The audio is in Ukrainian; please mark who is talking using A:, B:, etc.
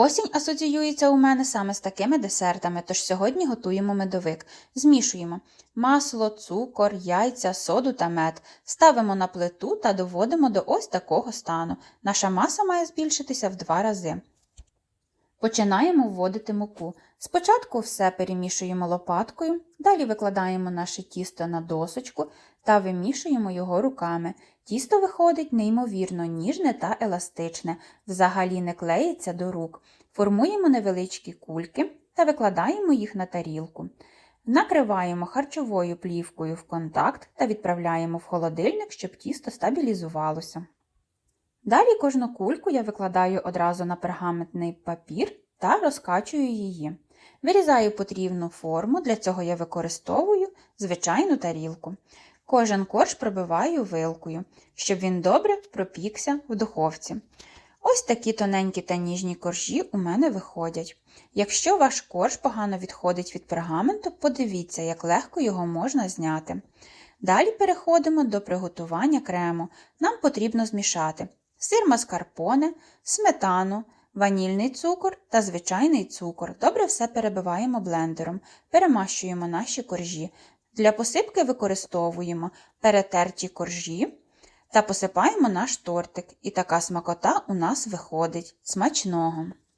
A: Осінь асоціюється у мене саме з такими десертами, тож сьогодні готуємо медовик. Змішуємо масло, цукор, яйця, соду та мед. Ставимо на плиту та доводимо до ось такого стану. Наша маса має збільшитися в два рази. Починаємо вводити муку. Спочатку все перемішуємо лопаткою, далі викладаємо наше тісто на досочку та вимішуємо його руками. Тісто виходить неймовірно ніжне та еластичне, взагалі не клеїться до рук. Формуємо невеличкі кульки та викладаємо їх на тарілку. Накриваємо харчовою плівкою в контакт та відправляємо в холодильник, щоб тісто стабілізувалося. Далі кожну кульку я викладаю одразу на пергаментний папір та розкачую її. Вирізаю потрібну форму, для цього я використовую звичайну тарілку. Кожен корж пробиваю вилкою, щоб він добре пропікся в духовці. Ось такі тоненькі та ніжні коржі у мене виходять. Якщо ваш корж погано відходить від пергаменту, подивіться, як легко його можна зняти. Далі переходимо до приготування крему. Нам потрібно змішати сир маскарпоне, сметану, ванільний цукор та звичайний цукор. Добре все перебиваємо блендером, перемащуємо наші коржі. Для посипки використовуємо перетерті коржі та посипаємо наш тортик. І така смакота у нас виходить смачного.